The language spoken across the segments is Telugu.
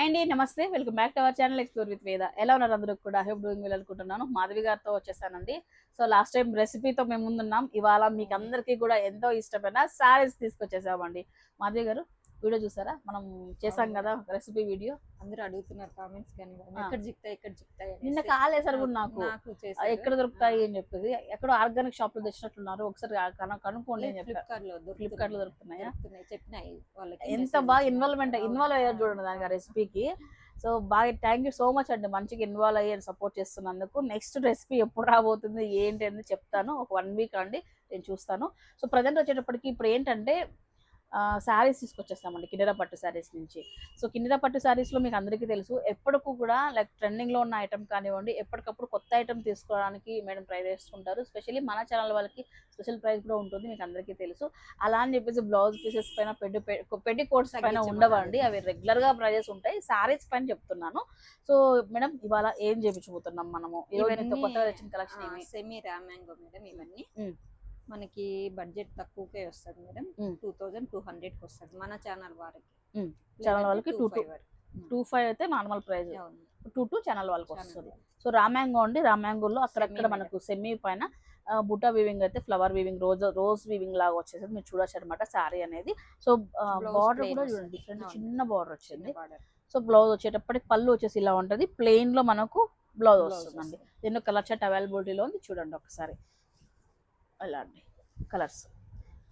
అండి నమస్తే. Welcome back to our channel explore with Veda ఎలా ఉన్నారు అందరూ కూడా? హెల్ప్ డూయింగ్ వీల్ అనుకుంటున్నాను. మాధవి గారితో వచ్చేసానండి. సో లాస్ట్ టైం రెసిపీతో మేము ముందున్నాం. ఇవాళ మీకు అందరికీ కూడా ఎంతో ఇష్టమైన సారీస్ తీసుకొచ్చేసామండి. మాధవి గారు వీడియో చూసారా? మనం చేసాం కదా రెసిపీ వీడియో అందరూ అడుగుతున్నారు కామెంట్స్ కానీ. ఎక్కడ జిక్తాయి ఎక్కడ అనేసి. నిన్న కాలేసారు కూడా నాకు. ఎక్కడ దొరుకుతాయి అని చెప్పేసి ఎక్కడో ఆర్గానిక్ షాప్లో తెచ్చినట్లున్నారు ఒకసారి కను- కనుక్కోండి అని ఫ్లిప్కార్ట్లో దొరుకుతున్నాయి. చెప్పినాయి వాళ్ళకి. ఎంత బాగా. ఇన్వాల్వ్మెంట్. ఇన్వాల్వ్ అయ్యారు చూడండి దానికి ఆ రెసిపీకి సో బాగా థ్యాంక్ యూ సో మచ్ అండి. మంచిగా ఇన్వాల్వ్ అయ్యి సపోర్ట్ చేస్తున్నందుకు. నెక్స్ట్ రెసిపీ ఎప్పుడు రాబోతుంది ఏంటి అని చెప్తాను. ఒక వన్ వీక్ అండి నేను చూస్తాను. సో ప్రజెంట్ వచ్చేటప్పటికి ఇప్పుడు ఏంటంటే శారీస్ తీసుకొచ్చేస్తామండి కిన్నెర పట్టు శారీస్ నుంచి. సో కిన్నెర పట్టు శారీస్లో మీకు అందరికీ తెలుసు ఎప్పటికూ కూడా లైక్ ట్రెండింగ్లో ఉన్న ఐటమ్ కానివ్వండి ఎప్పటికప్పుడు కొత్త ఐటమ్ తీసుకోవడానికి మేడం ట్రై చేస్తుంటారు. స్పెషల్లీ మన ఛానల్ వాళ్ళకి స్పెషల్ ప్రైస్ కూడా ఉంటుంది మీకు అందరికీ తెలుసు. అలా అని చెప్పేసి బ్లౌజ్ పీసెస్ పైన పెట్టి పెట్టి కోట్స్ పైన. ఉండవండి. అవి రెగ్యులర్గా ప్రైజెస్ ఉంటాయి. సారీస్ పైన చెప్తున్నాను. సో మేడం ఇవాళ ఏం చేపించబోతున్నాం మనము? కొత్తగా తెచ్చిన కలెక్షన్ సెమీ రామాంగో మేడం ఇవన్నీ. మనకి బడ్జెట్ తక్కువకే వస్తుంది మేడం. టూ థౌజండ్ టూ హండ్రెడ్కి వస్తుంది మన ఛానల్ వారికి. ఛానల్ వాళ్ళకి two. 25 టూ ఫైవ్ అయితే normal price. Two two channel వాళ్ళకి వస్తుంది. సో రామ్యాంగో అండి రామ్యాంగోలో అక్కడక్కడ మనకు సెమీ పైన ఆ, బుట్టా వీవింగ్ అయితే flower weaving rose rose weaving లాగా వచ్చేసి మీరు చూడొచ్చు అనమాట శారీ అనేది సో బార్డర్ కూడా. చూడండి డిఫరెంట్. చిన్న బార్డర్ వచ్చింది. సో బ్లౌజ్ వచ్చేటప్పటికి పళ్ళు వచ్చేసి ఇలా ఉంటుంది ప్లెయిన్లో మనకు బ్లౌజ్ వస్తుందండి వస్తుంది. దీనిలో కలర్ షర్ట్ అవైలబిలిటీలో ఉంది చూడండి ఒకసారి అలా అండి కలర్స్.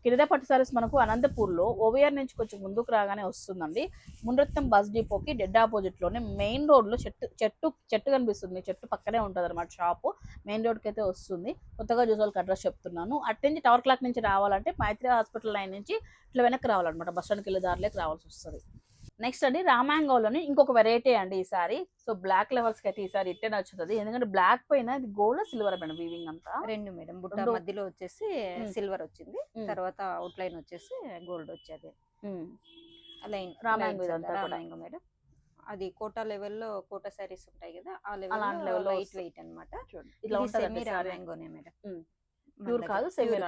కిరిదా పట్టు సారీస్ మనకు అనంతపూర్లో ఓవియర్ నుంచి కొంచెం ముందుకు రాగానే వస్తుందండి. మునరత్నం బస్ డిపోకి డెడ్ ఆపోజిట్లోనే మెయిన్ రోడ్లో చెట్టు చెట్టు చెట్టు కనిపిస్తుంది. చెట్టు పక్కనే ఉంటుంది అనమాట షాపు. మెయిన్ రోడ్కి అయితే వస్తుంది. కొత్తగా చూసే వాళ్ళకి అడ్రస్ చెప్తున్నాను. అటు నుంచి టవర్ క్లాక్ నుంచి రావాలంటే మైత్రి హాస్పిటల్ లైన్ నుంచి ఇట్లా వెనక్కి రావాలన్నమాట. బస్ స్టాండ్కి వెళ్ళే దారిలోకి రావాల్సి వస్తుంది. నెక్స్ట్ అండి రామాంగోలోని ఇంకొక వెరైటీ అండి ఈసారి సో బ్లాక్ లెవెల్స్కి అయితే ఈసారి ఇట్టే నచ్చుతుంది ఎందుకంటే బ్లాక్ పైన ఇది గోల్డ్ సిల్వర్ మేడం వీవింగ్ అంతా రెండు మేడం బుట్ట. మధ్యలో వచ్చేసి. సిల్వర్ వచ్చింది. తర్వాత అవుట్ లైన్ వచ్చేసి గోల్డ్ వచ్చేది. లైన్ రామాంగో ఇదంతా. రామాంగో మేడం అది కోటా లెవెల్లో కోటా సారీస్ ఉంటాయి కదా ఆ లెవెల్ లైట్. వెయిట్ అన్నమాట చూడండి ఇట్లా ఉంటుంది మేడం ప్యూర్ కాదు సెమీ.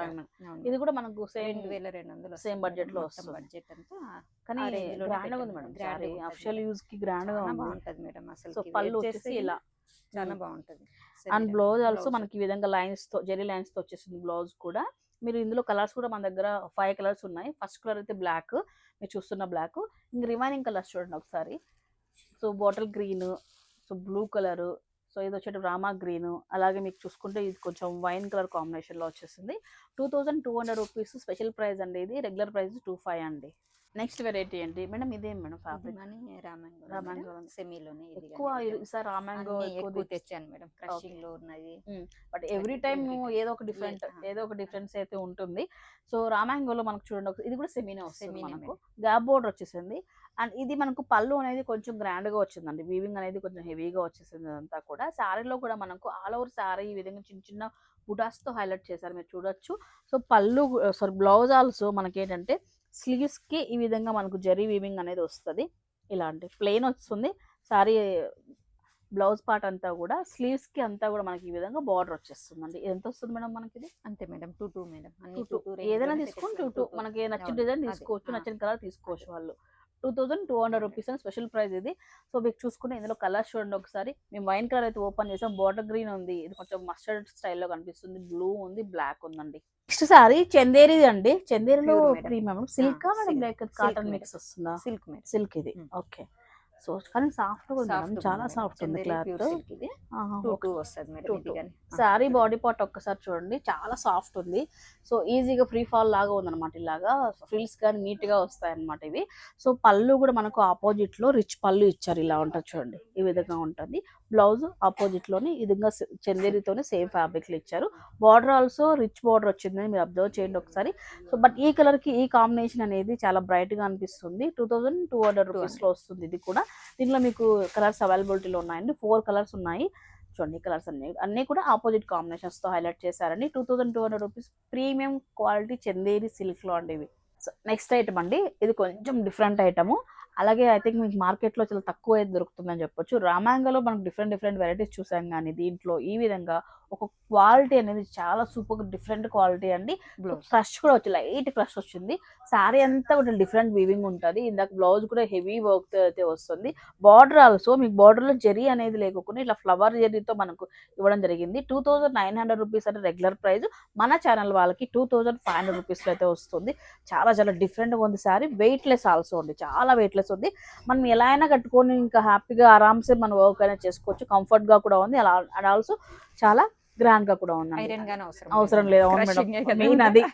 ఇది కూడా మనకు సేమ్ రెండు వేల రెండు వందలు same budget లో వస్తుంది. బడ్జెట్ అంతా కానీ గ్రాండ్గా ఉంది. మేడం. Grand సారీ గా ఉంటుంది. అఫిషియల్ యూజ్కి గ్రాండ్గా బాగుంటది మేడం అసలు పళ్ళు వచ్చేసి ఇలా. చాలా. బాగుంటది. And blouse also. మనకి ఈ విధంగా లైన్స్తో జెరీ లైన్స్తో వచ్చేసింది బ్లౌజ్ కూడా. మీరు ఇందులో కలర్స్ కూడా మన దగ్గర ఫైవ్ కలర్స్ ఉన్నాయి. ఫస్ట్ కలర్ అయితే బ్లాక్ మీరు చూస్తున్న బ్లాక్ ఇంక రిమైనింగ్ కలర్స్ చూడండి ఒకసారి. So bottle green so blue colour so ఇది వచ్చేటి రామా గ్రీన్. అలాగే మీకు చూసుకుంటే ఇది కొంచెం వైన్ కలర్ కాంబినేషన్లో వచ్చేసింది. Two thousand two hundred rupees special price అండి ఇది. రెగ్యులర్ ప్రైస్ టూ ఫైవ్ అండి. నెక్స్ట్ వెరైటీ ఏంటి? మేడం ఇదేం మేడం ఫ్యాబ్రిక్ రామాంగో రామాంగో. సెమీలోనే ఎక్కువ. ఈసారి రామాంగో ఎక్కువ తెచ్చాను మేడం. క్రషింగ్లో ఉన్నది. But every time every time. ఏదో ఒక డిఫరెంట్. ఏదో ఒక డిఫరెన్స్ అయితే ఉంటుంది. సో రామాంగోలో మనకు చూడండి ఇది కూడా సెమీనే వస్తుంది మనకు. గ్యాప్ బోర్డర్ వచ్చేసింది. అండ్ ఇది మనకు పళ్ళు అనేది కొంచెం grand గా వచ్చిందండి. వీవింగ్ అనేది కొంచెం హెవీగా వచ్చేసింది అదంతా కూడా. శారీలో కూడా మనకు ఆల్ ఓవర్ శారీ ఈ విధంగా చిన్న చిన్న బుటాస్తో హైలైట్ చేశారు. మీరు చూడొచ్చు. సో పళ్ళు సారీ బ్లౌజ్ ఆల్సో మనకి ఏంటంటే స్లీవ్స్కి ఈ విధంగా మనకు జరీ వీవింగ్ అనేది వస్తుంది. ఇలాంటి ప్లెయిన్ వస్తుంది. శారీ బ్లౌజ్ పార్ట్ అంతా కూడా స్లీవ్స్కి అంతా కూడా మనకి ఈ విధంగా బార్డర్ వచ్చేస్తుందండి. ఎంత వస్తుంది మేడం మనకి ఇది? అంతే మేడం. Two two madam. ఏదైనా తీసుకొని టూ టూ మనకి నచ్చిన డిజైన్ తీసుకోవచ్చు. నచ్చిన కలర్ తీసుకోవచ్చు వాళ్ళు. Two thousand two hundred rupees అని స్పెషల్ ప్రైస్ ఇది. సో మీకు చూసుకుంటే ఇందులో కలర్స్ చూడండి ఒకసారి. మేము వైన్ కలర్ అయితే ఓపెన్ చేసాం. బార్డర్ గ్రీన్ ఉంది. ఇది కొంచెం మస్టర్డ్ స్టైల్లో కనిపిస్తుంది. బ్లూ ఉంది బ్లాక్ ఉందండి. నెక్స్ట్ సారీ చందేరిది అండి. చందేరిలో. Premium silk cotton. మిక్స్ వస్తుందా? సిల్క్ సిల్క్ ఇది. Hmm. ఓకే. సో కానీ సాఫ్ట్ చాలా. సాఫ్ట్ ఉంది చందేరి క్లాత్. ఇది. టూ టూ వస్తుంది శారీ బాడీ పార్ట్ ఒక్కసారి చూడండి. చాలా సాఫ్ట్ ఉంది. సో ఈజీగా ఫ్రీ ఫాల్ లాగా ఉందన్నమాట ఇలాగా. ఫ్రిల్స్ కానీ నీట్గా వస్తాయి అన్నమాట ఇవి. సో పళ్ళు కూడా మనకు ఆపోజిట్లో రిచ్ పళ్ళు ఇచ్చారు. ఇలా ఉంటుంది చూడండి. ఈ విధంగా ఉంటుంది. బ్లౌజ్ ఆపోజిట్లోని ఈ విధంగా చందేరితోనే సేమ్ ఫ్యాబ్రిక్ ఇచ్చారు. బార్డర్ ఆల్సో రిచ్ బార్డర్ వచ్చిందని మీరు అబ్జర్వ్ చేయండి ఒకసారి. సో బట్ ఈ కలర్కి ఈ కాంబినేషన్ అనేది చాలా బ్రైట్గా అనిపిస్తుంది. టూ థౌజండ్ టూ హండ్రెడ్ రూపీస్లో వస్తుంది ఇది కూడా. దీంట్లో మీకు కలర్స్ అవైలబిలిటీలో ఉన్నాయండి. ఫోర్ కలర్స్ ఉన్నాయి. చూడండి కలర్స్ అన్ని అన్ని కూడా ఆపోజిట్ కాంబినేషన్స్తో హైలైట్ చేశారండి. Two thousand two hundred rupees premium quality Chanderi సిల్క్లో అండి ఇవి. సో నెక్స్ట్ ఐటమ్ అండి ఇది కొంచెం డిఫరెంట్ ఐటమ్ అలాగే ఐ థింక్ మీకు మార్కెట్లో చాలా తక్కువ అయితే దొరుకుతుందని చెప్పొచ్చు. రామాంగలో మనకు డిఫరెంట్ డిఫరెంట్ వెరైటీస్ చూసాం కానీ దీంట్లో ఈ విధంగా ఒక క్వాలిటీ అనేది చాలా సూపర్ డిఫరెంట్ క్వాలిటీ అండి. క్రష్ కూడా వచ్చి లైట్ క్రష్ వచ్చింది. సారీ అంతా కూడా డిఫరెంట్ వీవింగ్ ఉంటుంది. ఇందాక బ్లౌజ్ కూడా హెవీ వర్క్ అయితే వస్తుంది. బార్డర్ ఆల్సో మీకు border లో జరీ అనేది లేకుండా ఇట్లా ఫ్లవర్ జరీతో మనకు ఇవ్వడం జరిగింది. Two thousand nine hundred rupees అంటే రెగ్యులర్ ప్రైస్ మన ఛానల్ వాళ్ళకి టూ థౌజండ్ ఫైవ్ హండ్రెడ్ రూపీస్లో అయితే వస్తుంది. చాలా చాలా డిఫరెంట్గా ఉంది సారీ. వెయిట్లెస్ ఆల్సో ఉంది. చాలా వెయిట్లెస్ ఉంది. మనం ఎలా అయినా కట్టుకొని ఇంకా హ్యాపీగా ఆరామ్సే మన వర్క్ అయినా చేసుకోవచ్చు. Comfort గా కూడా ఉంది. అలా అండ్ ఆల్సో చాలా grand గా కూడా ఐరన్ గానే అవసరం అవసరం లేదు. అవును మేడం. మెయిన్ అది.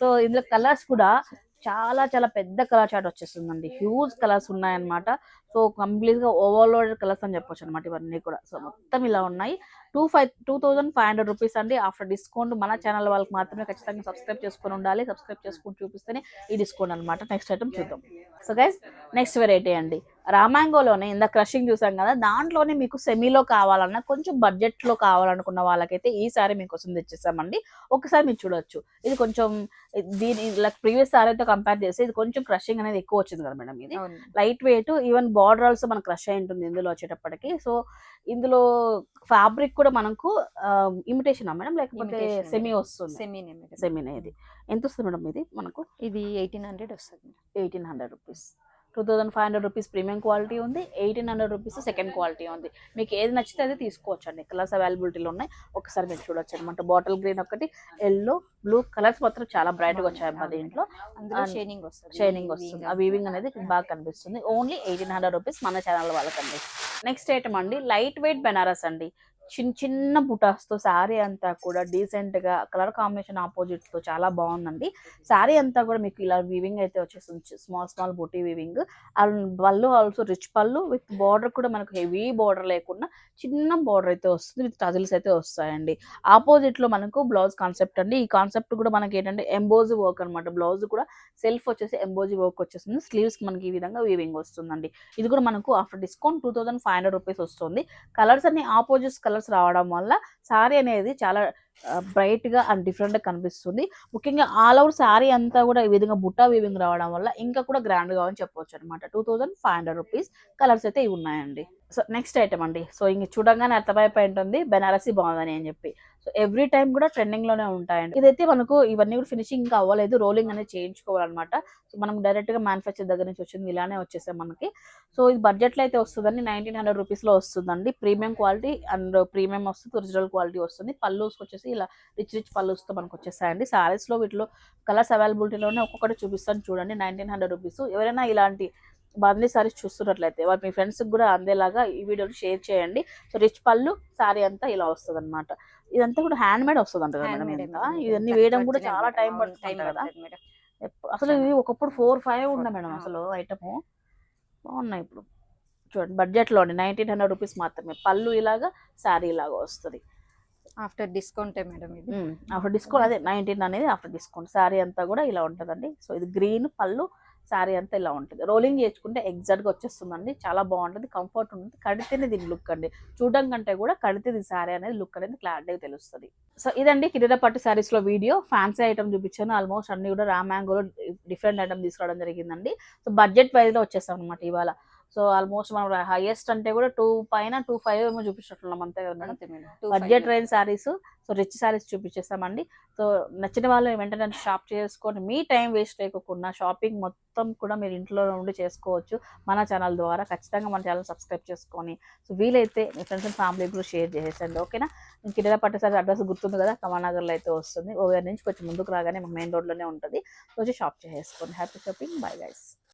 సో ఇందులో కలర్స్ కూడా చాలా చాలా పెద్ద కలర్ చార్ట్ వచ్చేస్తుందండి. హ్యూజ్ కలర్స్ ఉన్నాయన్నమాట. సో కంప్లీట్గా ఓవర్లోడెడ్ కలర్స్ అని చెప్పొచ్చు అనమాట ఇవన్నీ కూడా. సో మొత్తం ఇలా ఉన్నాయి. Two five two thousand five hundred rupees అండి. ఆఫ్టర్ డిస్కౌంట్ మన ఛానల్ వాళ్ళకి మాత్రమే ఖచ్చితంగా సబ్స్క్రైబ్ చేసుకొని ఉండాలి. సబ్స్క్రైబ్ చేసుకుని చూపిస్తేనే ఈ డిస్కౌంట్ అనమాట నెక్స్ట్ ఐటమ్ చూద్దాం. సో గైస్ నెక్స్ట్ వెరైటీ అండి. రామాంగోలోనే ఇంత క్రషింగ్ చూసాం కదా దాంట్లోనే మీకు సెమీలో కావాలన్నా కొంచెం బడ్జెట్లో కావాలనుకున్న వాళ్ళకైతే ఈ సారీ మీకోసం తెచ్చేసామండి. ఒకసారి మీరు చూడొచ్చు. ఇది కొంచెం దీని లైక్ ప్రీవియస్ సారీతో కంపేర్ చేస్తే ఇది కొంచెం క్రషింగ్ అనేది ఎక్కువ వచ్చింది కదా మేడం ఇది. Light weight even border also మనకు క్రష్ అయి ఉంటుంది ఇందులో వచ్చేటప్పటికి. సో ఇందులో ఫ్యాబ్రిక్ కూడా మనకు ఇమిటేషన్ మేడం? లేకపోతే. సెమీ వస్తుంది? సెమీనే మేడం. సెమీనే ఇది. ఎంత వస్తుంది మేడం ఇది మనకు? ఇది ఎయిటీన్ హండ్రెడ్ వస్తుంది eighteen hundred rupees two thousand five hundred rupees premium quality ఉంది eighteen hundred rupees second quality ఉంది. మీకు ఏది నచ్చితే అది తీసుకోవచ్చు అండి కలర్స్ అవైలబిలిటీలో ఉన్నాయి. ఒకసారి మీరు చూడొచ్చు అనమాట బాటిల్ గ్రీన్ ఒకటి ఎల్లో బ్లూ కలర్స్ మాత్రం చాలా బ్రైట్గా వచ్చాయి అమ్మా దీంట్లో. షైనింగ్ వస్తుంది. షైనింగ్ వస్తుంది. ఆ వీవింగ్ అనేది బాగా కనిపిస్తుంది. ఓన్లీ ఎయిటీన్ హండ్రెడ్ రూపీస్ మన ఛానల్ వాళ్ళకి అండి నెక్స్ట్ ఐటమ్ అండి. లైట్ వెయిట్ బెనారస్ అండి. చిన్న చిన్న బుటాస్తో శారీ అంతా కూడా డీసెంట్గా గా కలర్ కాంబినేషన్తో చాలా బాగుందండి. శారీ అంతా కూడా మీకు ఇలా వీవింగ్ అయితే వచ్చేస్తుంది. స్మాల్ స్మాల్ బుటీ వీవింగ్ అండ్ పళ్ళు ఆల్సో రిచ్ పళ్ళు విత్ బార్డర్ కూడా మనకు హెవీ బార్డర్ లేకుండా చిన్న బార్డర్ అయితే వస్తుంది. విత్ టజిల్స్ అయితే వస్తాయండి. ఆపోజిట్లో మనకు బ్లౌజ్ కాన్సెప్ట్ అండి. ఈ కాన్సెప్ట్ కూడా మనకి ఏంటంటే ఎంబోజీ వర్క్ అన్నమాట. బ్లౌజ్ కూడా సెల్ఫ్ వచ్చేసి ఎంబోజీ వర్క్ వచ్చేస్తుంది. స్లీవ్స్ మనకి ఈ విధంగా వీవింగ్ వస్తుందండి. ఇది కూడా మనకు after discount two thousand five hundred rupees వస్తుంది. కలర్స్ అన్ని ఆపోజిట్స్ కలర్ కలర్స్ రావడం వల్ల శారీ అనేది చాలా బ్రైట్గా అండ్ డిఫరెంట్గా కనిపిస్తుంది. ముఖ్యంగా ఆల్ అవుట్ శారీ అంతా కూడా ఈ విధంగా బుట్టా వీవింగ్ రావడం వల్ల ఇంకా కూడా గ్రాండ్గా అని చెప్పవచ్చు అనమాట two thousand five hundred rupees colours అయితే ఇవి ఉన్నాయండి. సో నెక్స్ట్ ఐటమ్ అండి. సో ఇంక చూడంగానే అర్థమైపోయి ఉంటుంది. బెనారసి బాగుందని అని చెప్పి. సో ఎవ్రీ టైం కూడా ట్రెండింగ్లోనే ఉంటాయండి. ఇదైతే మనకు ఇవన్నీ కూడా ఫినిషింగ్ ఇంకా అవ్వలేదు. రోలింగ్ అనేది చేయించుకోవాలన్నమాట. సో మనం డైరెక్ట్గా మ్యానుఫ్యాక్చర్ దగ్గర నుంచి వచ్చింది ఇలానే వచ్చేసాయి మనకి. సో ఇది బడ్జెట్లో అయితే వస్తుందండి. నైన్టీన్ హండ్రెడ్ రూపీస్లో వస్తుందండి. ప్రీమియం క్వాలిటీ అండ్ ప్రీమియం వస్తుంది. ఒరిజినల్ క్వాలిటీ వస్తుంది. పల్లూస్ వచ్చేసి ఇలా రిచ్ రిచ్ పల్లూస్తో మనకు వచ్చేసాయండి. సారీస్లో వీటిలో కలర్స్ అవైలబిలిటీలోనే ఒక్కొక్కటి చూపిస్తాను చూడండి. నైన్టీన్ హండ్రెడ్ రూపీస్ ఎవరైనా ఇలాంటి బాందీ సారీస్ చూస్తున్నట్లయితే వారు మీ ఫ్రెండ్స్ కూడా అందేలాగా ఈ వీడియోని షేర్ చేయండి. సో రిచ్ పళ్ళు సారీ అంతా ఇలా వస్తుంది అనమాట ఇదంతా కూడా హ్యాండ్ మేడ్ వస్తుంది అంట కదా మేడం. ఇవన్నీ వేయడం కూడా చాలా. టైం పడుతుంది కదా అసలు ఇవి ఒకప్పుడు ఫోర్ ఫైవ్ ఉండే మేడం అసలు ఐటమ్ బాగున్నాయి ఇప్పుడు. చూడండి బడ్జెట్లో నైన్టీన్ హండ్రెడ్ రూపీస్ మాత్రమే. పళ్ళు ఇలాగా శారీ ఇలాగా వస్తుంది. ఆఫ్టర్ డిస్కౌంట్ మేడం ఇది. ఆఫ్టర్ డిస్కౌంట్ అదే నైన్టీన్ అనేది ఆఫ్టర్ డిస్కౌంట్ శారీ అంతా కూడా ఇలా ఉంటుందండి. సో ఇది గ్రీన్ పళ్ళు శారీ అంతా ఇలా ఉంటుంది. రోలింగ్ చేసుకుంటే ఎగ్జాక్ట్గా వచ్చేస్తుందండి. చాలా బాగుంటుంది. కంఫర్ట్ ఉంటుంది. కడితేనే దీని లుక్ అండి. చూడడం కంటే కూడా కడితే ఇది శారీ అనేది లుక్ అనేది క్లారిటీగా తెలుస్తుంది. సో ఇదండి కిరీట పట్టు శారీస్లో వీడియో. ఫ్యాన్సీ ఐటమ్ చూపించాను. ఆల్మోస్ట్ అన్ని కూడా రామాంగోలో డిఫరెంట్ ఐటమ్ తీసుకురావడం జరిగిందండి. సో బడ్జెట్ వైజ్లో వచ్చేస్తాం అనమాట ఇవాళ. సో ఆల్మోస్ట్ మనం హైయెస్ట్ అంటే కూడా టూ పైన టూ ఫైవ్ ఏమో చూపించినట్లున్నాం అంతే కదా budget. Range saris so rich saris చూపించేస్తామండి. So నచ్చిన వాళ్ళు వెంటనే షాప్ చేసుకొని మీ టైం వేస్ట్ లేకుండా షాపింగ్ మొత్తం కూడా మీరు ఇంట్లో నుండి చేసుకోవచ్చు. మన ఛానల్ ద్వారా ఖచ్చితంగా మన ఛానల్ సబ్స్క్రైబ్ చేసుకొని. సో వీలైతే మీ ఫ్రెండ్స్ అండ్ ఫ్యామిలీ కూడా షేర్ చేసేసండి ఓకేనా కింద పట్టేసరి అడ్రస్ గుర్తుంది కదా? కమానగర్లో అయితే వస్తుంది. ఓవర్ నుంచి కొంచెం ముందుకు రాగానే మెయిన్ రోడ్లోనే ఉంటుంది. వచ్చి షాప్ చేసేసుకోండి. Happy shopping bye guys